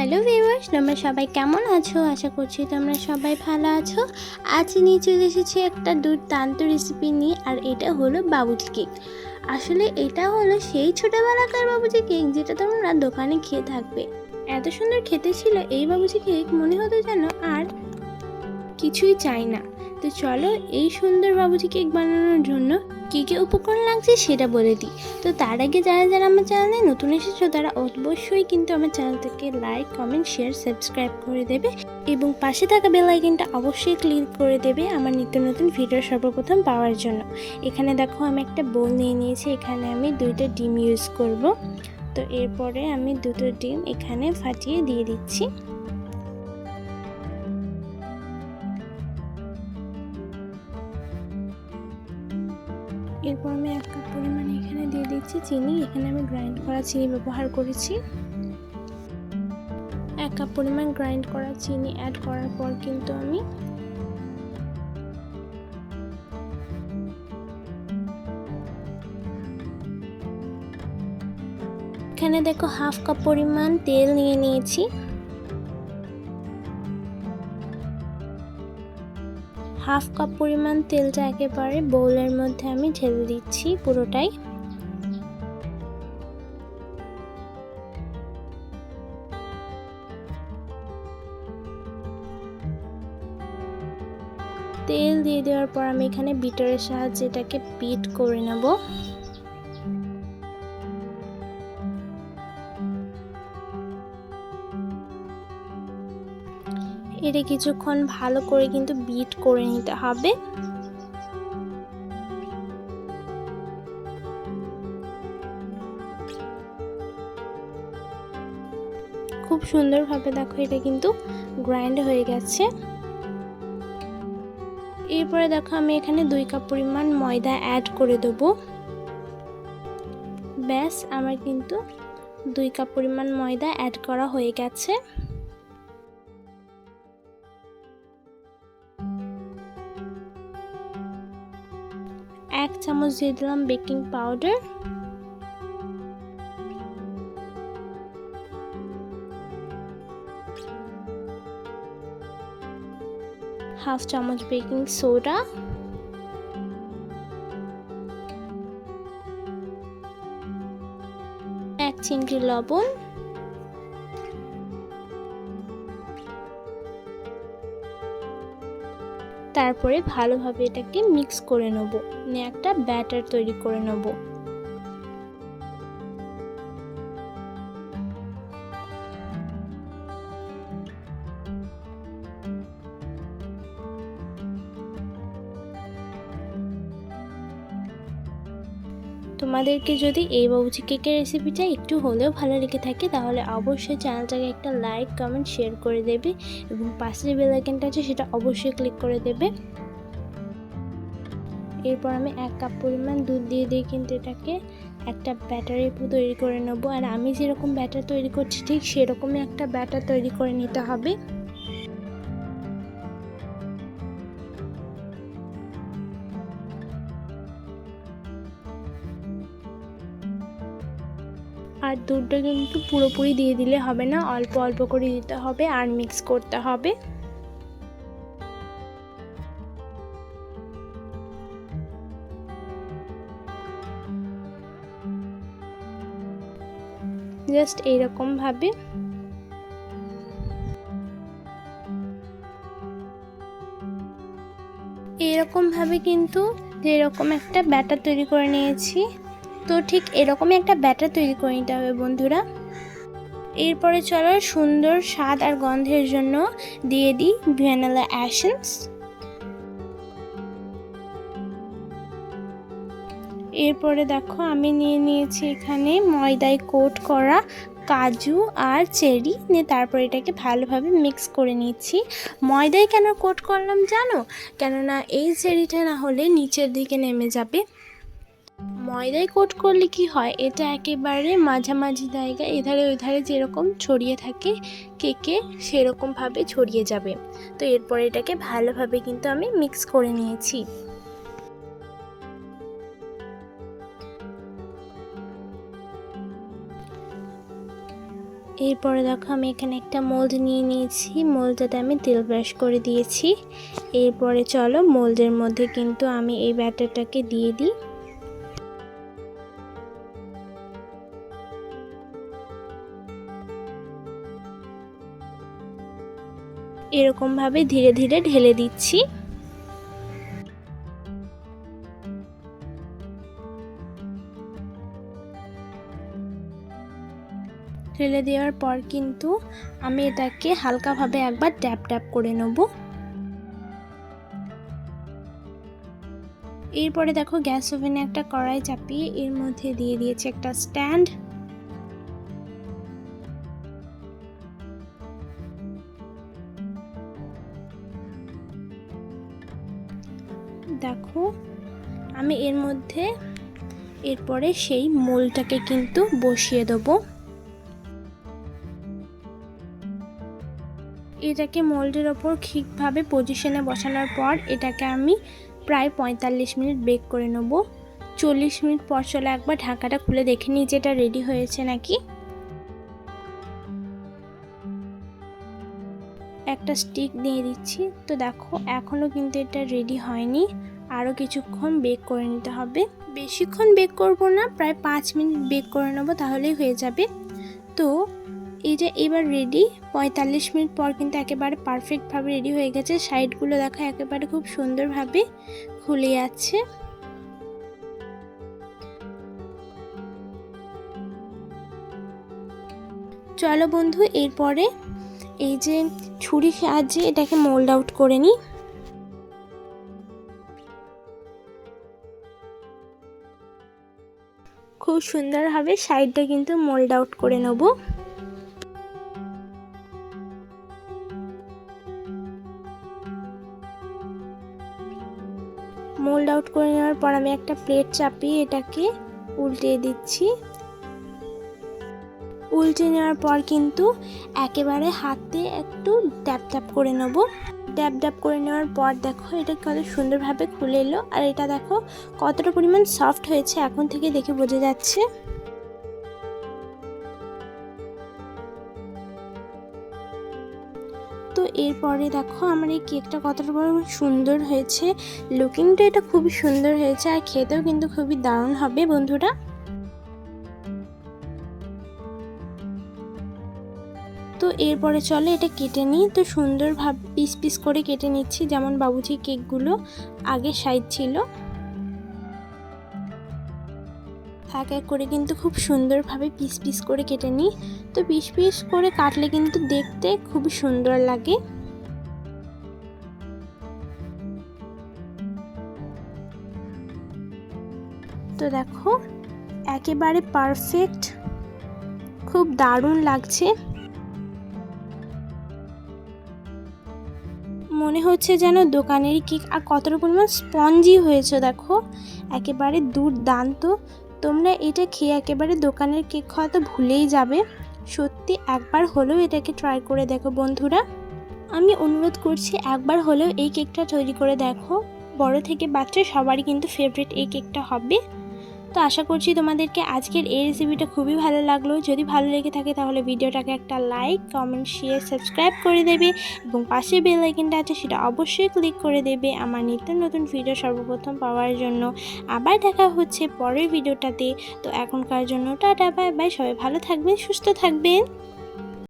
Hello viewers, তোমরা সবাই কেমন আছো? আশা করছি তোমরা সবাই ভালো আছো। আজ নিয়ে চলে এসেছি একটা দুর্দান্ত রেসিপি নিয়ে, আর এটা হলো বাবুজি কেক আসলে এটা হলো সেই ছোটোবেলাকার বাবুজি কেক যেটা তোমরা দোকানে খেয়ে থাকবে। এত সুন্দর খেতে ছিল এই বাবুজি কেক মনে হতো যেন আর কিছুই চাই না। তো চলো এই সুন্দর বাবুজি কেক বানানোর জন্য কী কী উপকরণ লাগছে সেটা বলে দিই। তো তার আগে যারা যারা আমার চ্যানেলে নতুন এসেছ, তারা অবশ্যই কিন্তু আমার চ্যানেলটাকে লাইক, কমেন্ট, শেয়ার, সাবস্ক্রাইব করে দেবে এবং পাশে থাকা বেল আইকনটা অবশ্যই ক্লিক করে দেবে আমার নিত্য নতুন ভিডিও সর্বপ্রথম পাওয়ার জন্য। এখানে দেখো আমি একটা বোল নিয়ে নিয়েছি, এখানে আমি দুইটা ডিম ইউজ করব। তো এরপরে আমি দুটো ডিম এখানে ফাটিয়ে দিয়ে দিচ্ছি। এরপর আমি এক কাপ পরিমাণে এখানে দিয়ে দিচ্ছি চিনি। এখানে আমি গ্রাইন্ড করা চিনি ব্যবহার করেছি। এক কাপ পরিমাণ গ্রাইন্ড করা চিনি অ্যাড করার পর কিন্তু আমি এখানে দেখো হাফ কাপ পরিমাণ তেল নিয়ে নিয়েছি। হাফ কাপ পরিমাণ তেলটা একেবারে বোলের মধ্যে আমি ঢেলে দিচ্ছি পুরোটাই। তেল দিয়ে দেওয়ার পর আমি এখানে বিটারের সাহায্যে এটাকে বিট করে নেব। এটা কিছুক্ষণ ভালো করে কিন্তু বিট করে নিতে হবে। খুব সুন্দরভাবে দেখো এটা কিন্তু গ্রাইন্ড হয়ে গেছে। এরপরে দেখো আমি এখানে দুই কাপ পরিমাণ ময়দা অ্যাড করে দেবো। ব্যাস, আমার কিন্তু দুই কাপ পরিমাণ ময়দা অ্যাড করা হয়ে গেছে। এক চামচ দিয়ে দিলাম বেকিং পাউডার। হাফ চামচ বেকিং সোডা। এক চিমটি লবণ। তারপরে ভালোভাবে এটাকে মিক্স করে নেব। নিয়ে একটা ব্যাটার তৈরি করে নেব। তোমাদেরকে যদি এই বাবুচি কেকের রেসিপিটা একটু হলেও ভালো লেগে থাকে, তাহলে অবশ্যই চ্যানেলটাকে একটা লাইক কমেন্ট শেয়ার করে দেবে এবং পাশে যে বেলাইকেনটা আছে, সেটা অবশ্যই ক্লিক করে দেবে। এরপর আমি এক কাপ পরিমাণ দুধ দিয়ে দিয়ে কিন্তু এটাকে একটা ব্যাটারি তৈরি করে নেব। আর আমি যেরকম ব্যাটার তৈরি করছি, ঠিক সেরকমই একটা ব্যাটার তৈরি করে নিতে হবে। আর দুধটা কিন্তু পুরোপুরি দিয়ে দিলে হবে না, অল্প অল্প করে দিতে হবে আর মিক্স করতে হবে। জাস্ট এইরকমভাবে। এরকমভাবে কিন্তু যেরকম একটা ব্যাটার তৈরি করে নিয়েছি। তো ঠিক এরকমই একটা ব্যাটার তৈরি করে নিতে হবে, বন্ধুরা। এরপরে চলো সুন্দর স্বাদ আর গন্ধের জন্য দিয়ে দিই ভ্যানিলা অ্যাসেন্স। এরপরে দেখো আমি নিয়ে নিয়েছি এখানে ময়দায় কোট করা কাজু আর চেরি, নিয়ে তারপর এটাকে ভালোভাবে মিক্স করে নিচ্ছি। ময়দায় কেন কোট করলাম জানো? কেননা এই চেরিটা না হলে নিচের দিকে নেমে যাবে। ময়দায় কোট করলে কি হয়? এটা একেবারে মাঝামাঝি জায়গায়, এধারে ওইধারে যেরকম ছড়িয়ে থাকে, কেকে সেরকমভাবে ছড়িয়ে যাবে। তো এরপর এটাকে ভালোভাবে কিন্তু আমি মিক্স করে নিয়েছি। এরপরে দেখো আমি এখানে একটা মোল্ড নিয়ে নিয়েছি। মোল্ডটাতে আমি তেল ব্রাশ করে দিয়েছি। এরপরে চলো মোল্ডের মধ্যে কিন্তু আমি এই ব্যাটারটাকে দিয়ে দিই। এরকমভাবে ধীরে ধীরে ঢেলে দিচ্ছি। ঢেলে দেওয়ার পর কিন্তু আমি এটাকে হালকাভাবে একবার ট্যাপ ট্যাপ করে নেব। এরপরে দেখো গ্যাস ওভেনে একটা কড়াই চাপিয়ে এর মধ্যে দিয়ে দিয়েছি একটা স্ট্যান্ড। মধ্যে। এরপরে সেই মোলটাকে কিন্তু বসিয়ে দেবো। এটাকে মোল্ডের ওপর ঠিকভাবে পজিশনে বসানোর পর এটাকে আমি প্রায় পঁয়তাল্লিশ মিনিট বেক করে নেব। চল্লিশ মিনিট পর চলে একবার ঢাকাটা খুলে দেখে নিই যে এটা রেডি হয়েছে নাকি। একটা স্টিক দিয়ে দিচ্ছি। তো দেখো এখনও কিন্তু এটা রেডি হয়নি। আরও কিছুক্ষণ বেক করে নিতে হবে। বেশিক্ষণ বেক করব না, প্রায় পাঁচ মিনিট বেক করে নেব, তাহলেই হয়ে যাবে। তো এটা এবার রেডি পঁয়তাল্লিশ মিনিট পর কিন্তু একেবারে পারফেক্টভাবে রেডি হয়ে গেছে। সাইডগুলো দেখা একেবারে খুব সুন্দরভাবে খুলে যাচ্ছে। চলো বন্ধু, এরপরে এই যে ছুরি সাহায্যে এটাকে মোল্ড আউট করে নিই। খুব সুন্দরভাবে সাইডটা কিন্তু মোল্ড আউট করে নেব। মোল্ড আউট করে নেওয়ার পর আমি একটা প্লেট চাপিয়ে এটাকে উল্টে দিচ্ছি। উল্টে নেওয়ার পর কিন্তু একেবারে হাতে একটু ড্যাপ ড্যাপ করে নেব। ড্যাপ ড্যাপ করে নেওয়ার পর দেখো, এটা কত সুন্দরভাবে খুলে এলো। আর এটা দেখো, কতটা পরিমাণ সফট হয়েছে এখন থেকে দেখে বোঝা যাচ্ছে। তো এরপরে দেখো, আমার এই কেকটা কতটা বড় সুন্দর হয়েছে। লুকিংটা এটা খুবই সুন্দর হয়েছে, আর খেতেও কিন্তু খুবই দারুণ হবে, বন্ধুরা। এরপরে চলে এটা কেটে নিই। তো সুন্দরভাবে পিস পিস করে কেটে নিচ্ছি। যেমন বাবুজি কেকগুলো আগে সাইজ ছিল। এক এক করে কিন্তু খুব সুন্দরভাবে পিস পিস করে কেটে নিই। তো পিস পিস করে কাটলে কিন্তু দেখতে খুবই সুন্দর লাগে। তো দেখো, একেবারে পারফেক্ট খুব দারুণ লাগছে। মনে হচ্ছে যেন দোকানের কেক আর কতটা পরিমাণ স্পঞ্জি হয়েছে, দেখো। একেবারে দুর্দান্ত। তোমরা এটা খেয়ে একেবারে দোকানের কেক খাওয়া তো ভুলেই যাবে। সত্যি একবার হলেও এটাকে ট্রাই করে দেখো বন্ধুরা। আমি অনুরোধ করছি একবার হলেও এই কেকটা তৈরি করে দেখো। বড় থেকে বাচ্চা সবারই কিন্তু ফেভারিট এই কেকটা হবে। তো আশা করছি তোমাদেরকে আজকের এই রেসিপিটা খুবই ভালো লাগল। যদি ভালো লেগে থাকে তাহলে ভিডিওটাকে একটা লাইক কমেন্ট শেয়ার সাবস্ক্রাইব করে দেবে এবং পাশে বেল আইকনটা আছে সেটা অবশ্যই ক্লিক করে দেবে আমার নিত্য নতুন ভিডিও সর্বপ্রথম পাওয়ার জন্য। আবার দেখা হচ্ছে পরের ভিডিওটাতে তো এখনকার জন্য টাটা বাই বাই সবাই ভালো থাকবেন, সুস্থ থাকবেন।